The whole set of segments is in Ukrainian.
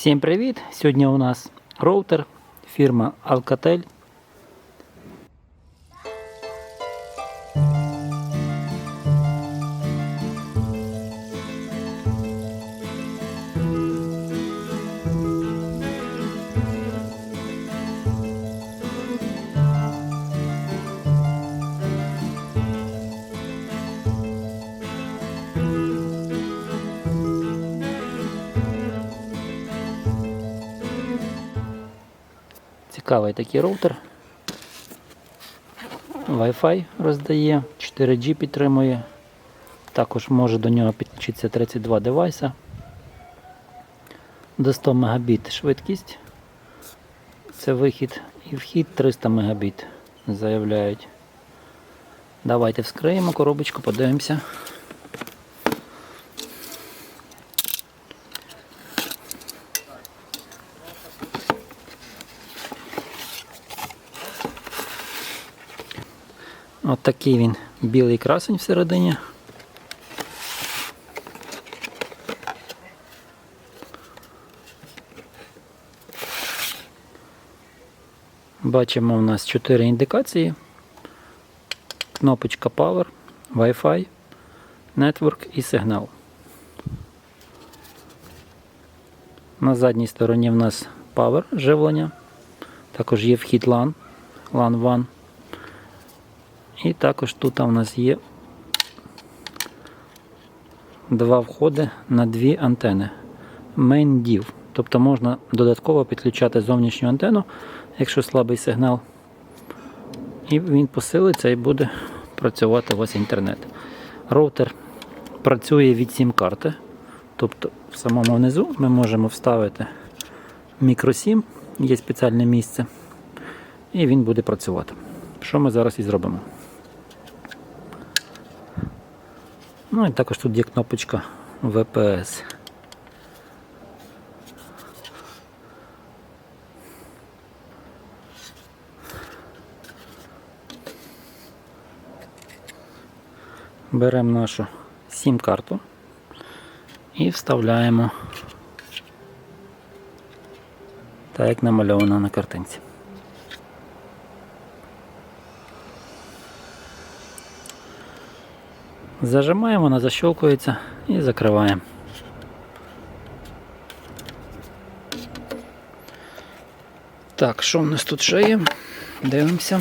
Всім привіт! Сьогодні у нас роутер фірма Alcatel. Цікавий такий роутер. Wi-Fi роздає, 4G підтримує. Також може до нього підключитися 32 девайса. До 100 Мбіт швидкість. Це вихід і вхід 300 Мбіт, заявляють. Давайте вскриємо коробочку, подивимося. От такий він білий красень всередині. Бачимо у нас 4 індикації. Кнопочка Power, Wi-Fi, Network і сигнал. На задній стороні в нас Power живлення. Також є вхід LAN, LAN 1. І також тут у нас є два входи на дві антени. Main DIV. Тобто можна додатково підключати зовнішню антенну, якщо слабий сигнал. І він посилиться і буде працювати у вас інтернет. Роутер працює від сім-карти. Тобто в самому низу ми можемо вставити мікросім, є спеціальне місце, і він буде працювати. Що ми зараз і зробимо. Ну і також тут є кнопочка VPS. Беремо нашу сім-карту і вставляємо так, як намальовано на картинці. Зажимаємо, вона защелкується і закриваємо. Так, що в нас тут ще є? Дивимося.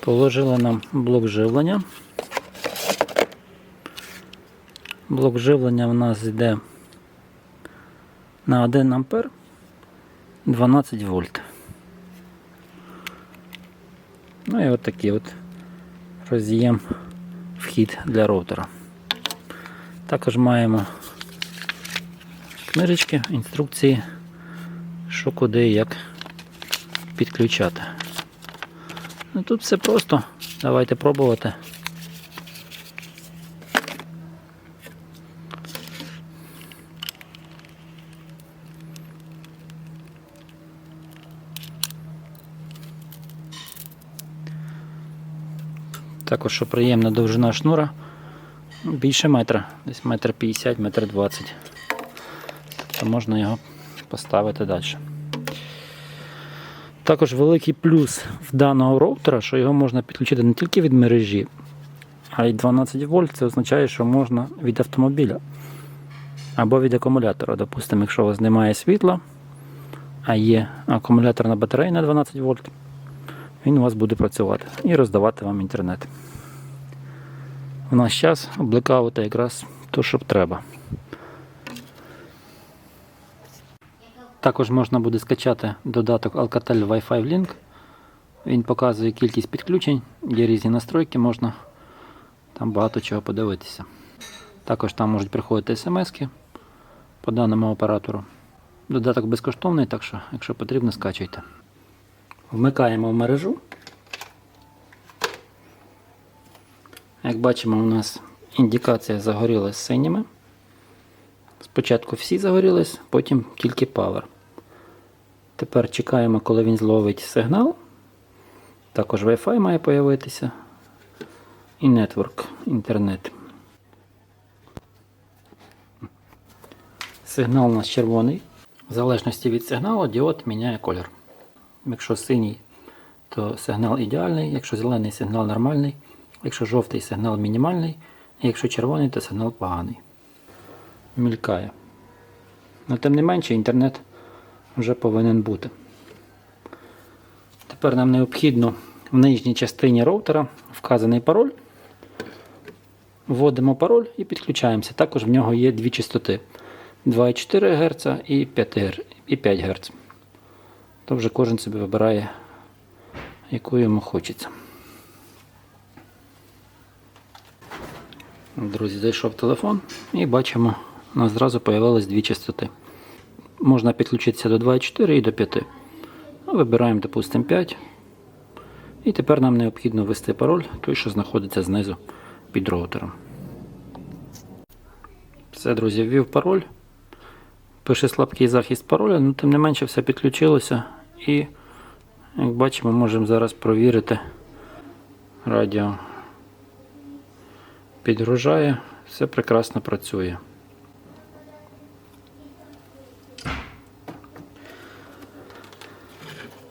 Положили нам блок живлення. Блок живлення в нас йде на 1 ампер 12 вольт. Ну і от такий от роз'єм вхід для роутера. Також маємо книжечки, інструкції, що куди і як підключати. Ну, Тут все просто, давайте пробувати. Також що приємна довжина шнура більше метра, десь метр 50, метр 20. Тобто можна його поставити далі. Також великий плюс в даного роутера, що його можна підключити не тільки від мережі, а й 12 вольт. Це означає, що можна від автомобіля або від акумулятора. Допустимо, якщо у вас немає світла, а є акумуляторна батарея на 12 вольт, він у вас буде працювати і роздавати вам інтернет. У нас час блекаути якраз то, що треба. Також можна буде скачати додаток Alcatel Wi-Fi Link. Він показує кількість підключень, є різні настройки, можна там багато чого подивитися. Також там можуть приходити смс-ки по даному оператору. Додаток безкоштовний, так що, якщо потрібно, скачуйте. Вмикаємо в мережу. Як бачимо, у нас індикація загорілась синіми. Спочатку всі загорілись, потім тільки Power. Тепер чекаємо, коли він зловить сигнал. Також Wi-Fi має з'явитися. І Network, інтернет. Сигнал у нас червоний. В залежності від сигналу діод міняє колір. Якщо синій, то сигнал ідеальний, якщо зелений сигнал нормальний, якщо жовтий сигнал мінімальний, якщо червоний, то сигнал поганий. Мількає. Но тим не менше інтернет вже повинен бути. Тепер нам необхідно в нижній частині роутера вказаний пароль. Вводимо пароль і підключаємося. Також в нього є дві частоти 2,4 Гц і 5 і 5 Гц. То вже кожен собі вибирає, яку йому хочеться. Друзі, зайшов телефон і бачимо, у нас зразу з'явилось дві частоти. Можна підключитися до 2,4 і до 5. Ну, Вибираємо, допустимо, 5. І тепер нам необхідно ввести пароль, той, що знаходиться знизу під роутером. Все, друзі, ввів пароль. Пише слабкий захист пароля, але тим не менше все підключилося. І, як бачимо, можемо зараз провірити радіо. Підгружає, все прекрасно працює.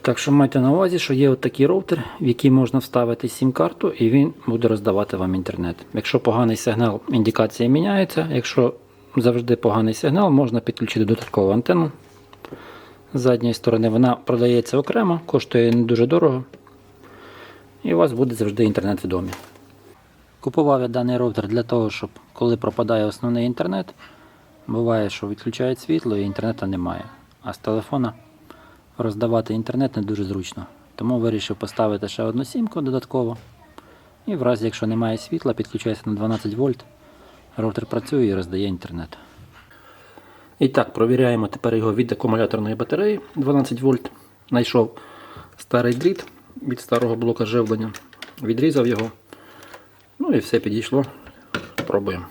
Так що майте на увазі, що є от такий роутер, в який можна вставити сім-карту, і він буде роздавати вам інтернет. Якщо поганий сигнал, індикація міняється. Якщо завжди поганий сигнал, можна підключити додаткову антенну з задньої сторони. Вона продається окремо, коштує не дуже дорого. І у вас буде завжди інтернет в домі. Купував я даний роутер для того, щоб коли пропадає основний інтернет, буває, що відключають світло і інтернету немає. А з телефона роздавати інтернет не дуже зручно. Тому вирішив поставити ще одну сімку додатково. І в разі, якщо немає світла, підключається на 12 вольт. Роутер працює і роздає інтернет. І так, провіряємо тепер його від акумуляторної батареї 12 вольт. Знайшов старий дріт від старого блока живлення. Відрізав його. Ну і все підійшло. Пробуємо.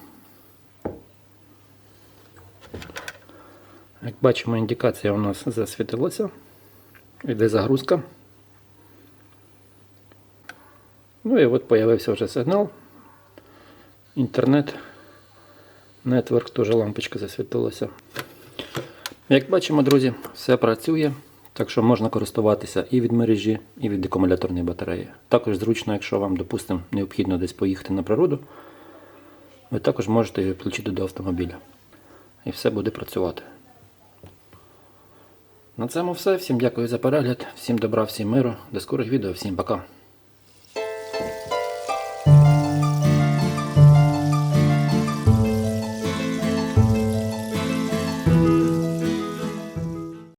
Як бачимо, індикація у нас засвітилася. Йде загрузка. Ну і от з'явився вже сигнал. Інтернет. Нетворк теж лампочка засвітилася. Як бачимо, друзі, все працює. Так що можна користуватися і від мережі, і від акумуляторної батареї. Також зручно, якщо вам, допустимо, необхідно десь поїхати на природу, ви також можете її включити до автомобіля. І все буде працювати. На цьому все. Всім дякую за перегляд, всім добра, всім миру. До скорих відео, всім пока.